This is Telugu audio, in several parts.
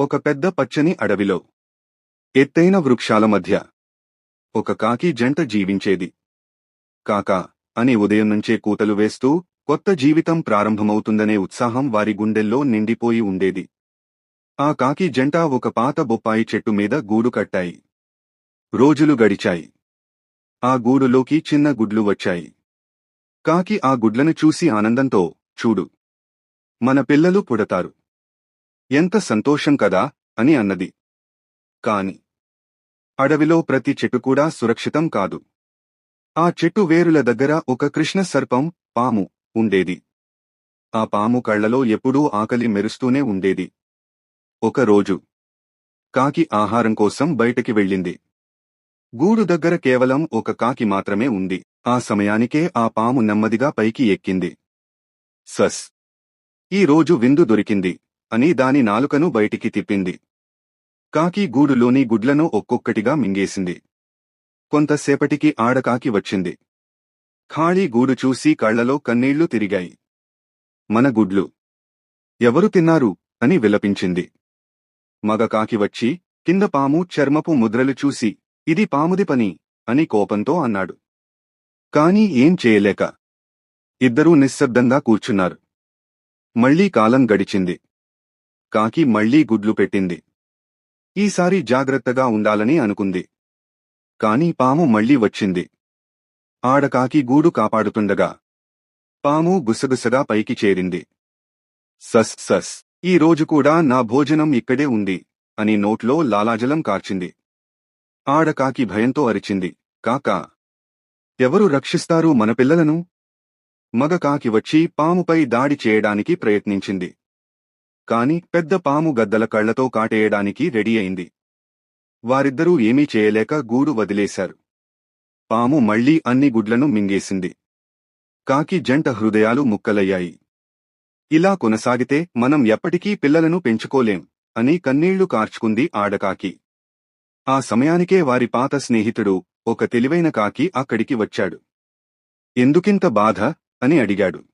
ఒక పెద్ద పచ్చని అడవిలో. ఎత్తైన వృక్షాల మధ్య. ఒక కాకి జంట జీవించేది. కాకా అని ఉదయం నుంచే కూతలు వేస్తూ కొత్త జీవితం ప్రారంభమవుతుందనే ఉత్సాహం వారి గుండెల్లో నిండిపోయి ఉండేది. ఆ కాకి జంట ఒక పాత బొప్పాయి చెట్టు మీద గూడు కట్టాయి. రోజులు గడిచాయి. ఆ గూడులోకి చిన్న గుడ్లు వచ్చాయి. కాకి ఆ గుడ్లను చూసి ఆనందంతో చూడు. మన పిల్లలు పుడతారు. ఎంత సంతోషం కదా అని అన్నది. కాని అడవిలో ప్రతి చెట్టు కూడా సురక్షితం కాదు. ఆ చెట్టు వేరుల దగ్గర ఒక కృష్ణ సర్పం పాము ఉండేది. ఆ పాము కళ్ళలో ఎప్పుడూ ఆకలి మెరుస్తూనే ఉండేది. ఒక రోజు కాకి ఆహారం కోసం బయటకి వెళ్ళింది. గూడు దగ్గర కేవలం ఒక కాకి మాత్రమే ఉంది. ఆ సమయానికే ఆ పాము నెమ్మదిగా పైకి ఎక్కింది. సస్! ఈ రోజు విందు దొరికింది. అని దాని నాలుకను బయటికి తిప్పింది. కాకి గూడులోని గుడ్లను ఒక్కొక్కటిగా మింగేసింది. కొంతసేపటికి ఆడకాకి వచ్చింది. ఖాళీ గూడు చూసి కళ్ళలో కన్నీళ్ళు తిరిగాయి. మన గుడ్లు. ఎవరు తిన్నారు? అని విలపించింది. మగ కాకి వచ్చి కింద పాము చర్మపు ముద్రలు చూసి ఇది పాముది పని అని కోపంతో అన్నాడు. కాని ఏం చేయలేక. ఇద్దరూ నిశ్శబ్దంగా కూర్చున్నారు. మళ్ళీ కాలం గడిచింది. కాకి మళ్ళీ గుడ్లు పెట్టింది. ఈసారి జాగ్రత్తగా ఉండాలని అనుకుంది. కాని పాము మళ్ళీ వచ్చింది. ఆడకాకి గూడు కాపాడుతుండగా పాము గుసగుసగా పైకి చేరింది. సస్ సస్ ఈ రోజు కూడా నా భోజనం ఇక్కడే ఉంది అని నోట్లో లాలాజలం కార్చింది. ఆడకాకి భయంతో అరిచింది. కాకా ఎవరు రక్షిస్తారు మన పిల్లలను? మగ కాకి వచ్చి పాముపై దాడి చేయడానికి ప్రయత్నించింది. కాని పెద్ద పాము గద్దల కళ్ళతో కాటేయడానికి రెడీ అయింది. వారిద్దరూ ఏమీ చేయలేక గూడు వదిలేశారు. పాము మళ్ళీ అన్ని గుడ్లను మింగేసింది. కాకి జంట హృదయాలు ముక్కలయ్యాయి. ఇలా కొనసాగితే మనం ఎప్పటికీ పిల్లలను పెంచుకోలేం అని కన్నీళ్ళు కార్చుకుంది ఆడకాకి. ఆ సమయానికే వారి పాత స్నేహితుడు ఒక తెలివైన కాకి అక్కడికి వచ్చాడు. ఎందుకింత బాధ? అని అడిగాడు.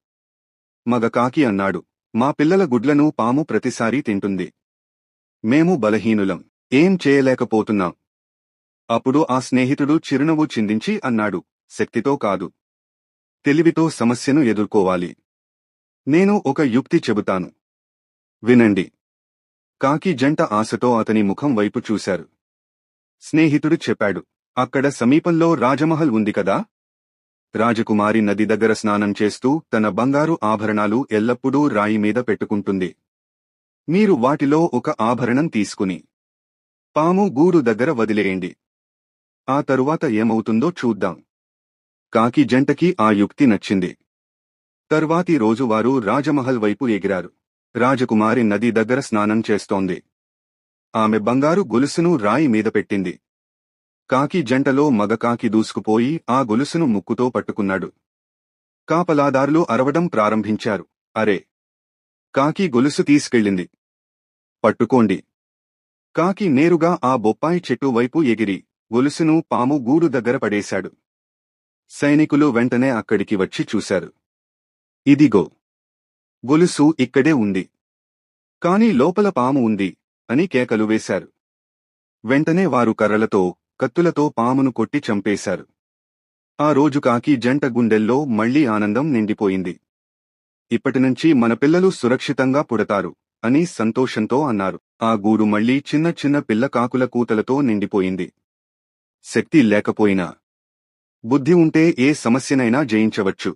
మగ కాకి అన్నాడు. మా పిల్లల గుడ్లను పాము ప్రతిసారీ తింటుంది. మేము బలహీనులం. ఏం చేయలేకపోతున్నాం? అప్పుడు ఆ స్నేహితుడు చిరునవ్వు చిందించి అన్నాడు శక్తితో కాదు. తెలివితో సమస్యను ఎదుర్కోవాలి. నేను ఒక యుక్తి చెబుతాను. వినండి. కాకి జంట ఆశతో అతని ముఖం వైపు చూశారు. స్నేహితుడు చెప్పాడు అక్కడ సమీపంలో రాజమహల్ ఉంది కదా? రాజకుమారి నది దగ్గర స్నానం చేస్తూ తన బంగారు ఆభరణాలు ఎల్లప్పుడూ రాయి మీద పెట్టుకుంటుంది. మీరు వాటిలో ఒక ఆభరణం తీసుకుని పాము గూడు దగ్గర వదిలేయండి. ఆ తరువాత ఏమవుతుందో చూద్దాం. కాకి జంటకి ఆ యుక్తి నచ్చింది. తర్వాతి రోజు వారు రాజమహల్ వైపు ఎగిరారు. రాజకుమారి నది దగ్గర స్నానం చేస్తోంది. ఆమె బంగారు గొలుసును రాయి మీద పెట్టింది. కాకి జంటలో మగ కాకి దూసుకుపోయి ఆ గొలుసును ముక్కుతో పట్టుకున్నాడు. కాపలాదారులు అరవడం ప్రారంభించారు. అరే! కాకి గొలుసు తీసుకెళ్ళింది. పట్టుకోండి. కాకి నేరుగా ఆ బొప్పాయి చెట్టు వైపు ఎగిరి గొలుసును పాము గూడు దగ్గర పడేశాడు. సైనికులు వెంటనే అక్కడికి వచ్చి చూశారు. ఇదిగో! గొలుసు ఇక్కడే ఉంది. కాని లోపల పాము ఉంది అని కేకలు వేశారు. వెంటనే వారు కర్రలతో కత్తులతో పామును కొట్టి చంపేశారు. ఆ రోజు కాకి జంట గుండెల్లో మళ్ళీ ఆనందం నిండిపోయింది. ఇప్పటినుంచి మన పిల్లలు సురక్షితంగా పుడతారు అని సంతోషంతో అన్నారు. ఆ గూడు మళ్ళీ చిన్న చిన్న పిల్ల కాకుల కూతలతో నిండిపోయింది. శక్తి లేకపోయినా బుద్ధి ఉంటే ఏ సమస్యనైనా జయించవచ్చు.